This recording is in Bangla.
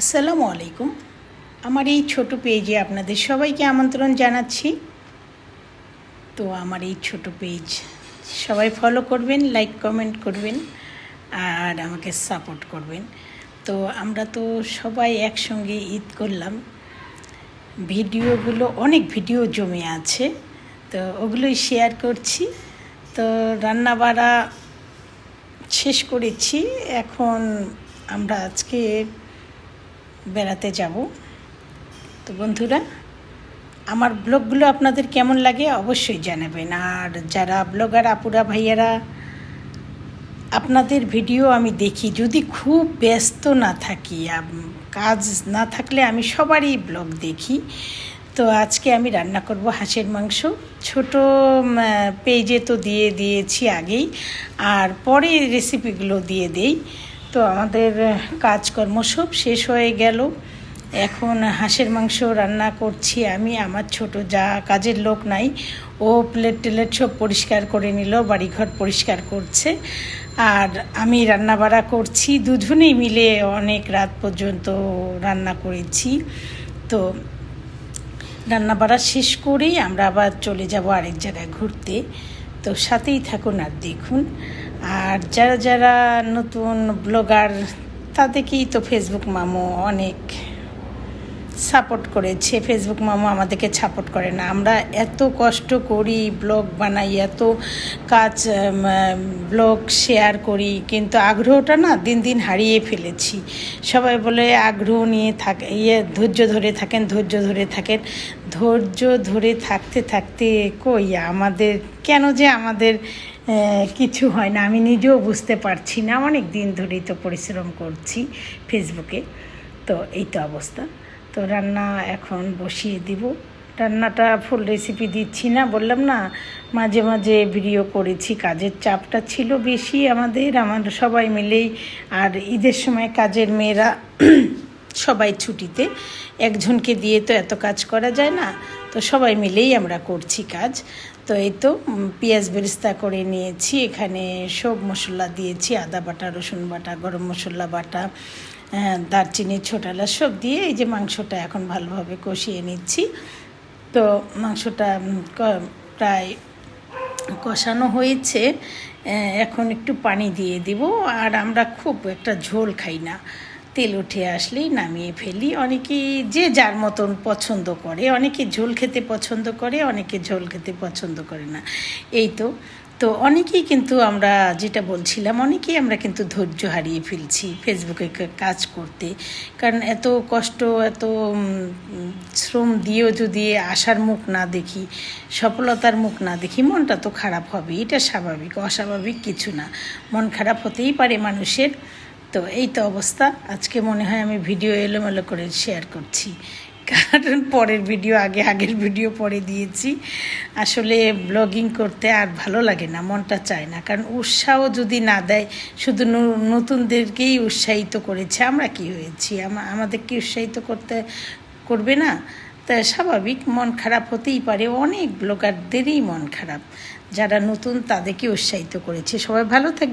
আসসালামু আলাইকুম। আমার এই ছোট পেজে আপনাদের সবাইকে আমন্ত্রণ জানাচ্ছি। তো আমার এই ছোট পেজ সবাই ফলো করবেন লাইক কমেন্ট করবেন আর আমাকে সাপোর্ট করবেন। তো আমরা তো সবাই একসঙ্গে ঈদ করলাম। ভিডিওগুলো, অনেক ভিডিও জমে আছে। তো ওগুলোই শেয়ার করছি। তো রান্না বাড়া শেষ করেছি। এখন আমরা আজকে বেড়াতে যাব। তো বন্ধুরা, আমার ব্লগগুলো আপনাদের কেমন লাগে অবশ্যই জানাবেন। আর যারা ব্লগার আপুরা, ভাইয়ারা, আপনাদের ভিডিও আমি দেখি, যদি খুব ব্যস্ত না থাকি কাজ না থাকলে আমি সবারই ব্লগ দেখি। তো আজকে আমি রান্না করব হাঁসের মাংস। ছোট পেজে তো দিয়ে দিয়েছি আগেই, আর পরে রেসিপিগুলো দিয়ে দেই। তো আমাদের কাজকর্ম সব শেষ হয়ে গেল। এখন হাঁসের মাংস রান্না করছি আমি, আমার ছোট যা কাজের লোক নাই, ও প্লেট টেলেট সব পরিষ্কার করে নিল, বাড়িঘর পরিষ্কার করছে। আর আমি রান্না বাড়া করছি, দুজনেই মিলে অনেক রাত পর্যন্ত রান্না করেছি। তো রান্না বাড়া শেষ করেই আমরা আবার চলে যাব আরেক জায়গায় ঘুরতে। তো সাথেই থাকুন আর দেখুন। আর যারা যারা নতুন ব্লগার, তাদেরকেই তো ফেসবুক মামু অনেক সাপোর্ট করেছে। ফেসবুক মামা আমাদেরকে সাপোর্ট করে না। আমরা এত কষ্ট করি ব্লগ বানাই, এত কাজ ব্লগ শেয়ার করি, কিন্তু আগ্রহটা না দিন দিন হারিয়ে ফেলেছি। সবাই বলে আগ্রহ নিয়ে থাক ইয়ে ধৈর্য ধরে থাকেন, ধৈর্য ধরে থাকেন। ধৈর্য ধরে থাকতে থাকতে কই আমাদের, কেন যে আমাদের কিছু হয় না, আমি নিজেও বুঝতে পারছি না, অনেক দিন ধরেই তো পরিশ্রম করছি ফেসবুকে, তো এই তো অবস্থা। তো রান্না এখন বসিয়ে দিব। রান্নাটা ফুল রেসিপি দিচ্ছি না, বললাম না, মাঝে মাঝে ভিডিও করেছি, কাজের চাপটা ছিল বেশি আমাদের, আমার সবাই মিলেই, আর ঈদের সময় কাজের মেয়েরা সবাই ছুটিতে। একজনকে দিয়ে তো এত কাজ করা যায় না। তো সবাই মিলেই আমরা করছি কাজ। তো এই তো পেঁয়াজ বেরিস্তা করে নিয়েছি। এখানে সব মশলা দিয়েছি। আদা বাটা রসুন বাটা গরম মশলা বাটা আহ, দারচিনি ছোটালা সব দিয়ে এই যে মাংসটা এখন ভালোভাবে কষিয়ে নিচ্ছি। তো মাংসটা প্রায় কষানো হয়েছে। এখন একটু পানি দিয়ে দিব। আর আমরা খুব একটা ঝোল খাই না। তেল উঠে আসলেই নামিয়ে ফেলি। অনেকেই যে যার মতন পছন্দ করে, অনেকে ঝোল খেতে পছন্দ করে, অনেকে ঝোল খেতে পছন্দ করে না। এই তো। তো অনেকেই কিন্তু আমরা যেটা বলছিলাম, অনেকেই আমরা কিন্তু ধৈর্য হারিয়ে ফেলছি ফেসবুকে কাজ করতে। কারণ এত কষ্ট, এত শ্রম দিয়েও যদি আশার মুখ না দেখি, সফলতার মুখ না দেখি, মনটা তো খারাপ হবে এটা স্বাভাবিক, অস্বাভাবিক কিছু না। মন খারাপ হতেই পারে মানুষের। তো এই তো অবস্থা। আজকে মনে হয় আমি ভিডিও এলোমেলো করে শেয়ার করছি। কারণ পরের ভিডিও আগে, আগের ভিডিও পরে দিয়েছি। আসলে ব্লগিং করতে আর ভালো লাগে না, মনটা চায় না। কারণ উৎসাহ যদি না দেয়, শুধু নতুনদেরকেই উৎসাহিত করেছে। আমরা কি হয়েছি? আমা- আমাদের কি উৎসাহিত করতে, করবে না? তা স্বাভাবিক, মন খারাপ হতেই পারে। অনেক ব্লগারদেরই মন খারাপ। যারা নতুন, তাদেরকে উৎসাহিত করেছে। সবাই ভালো থাকবে।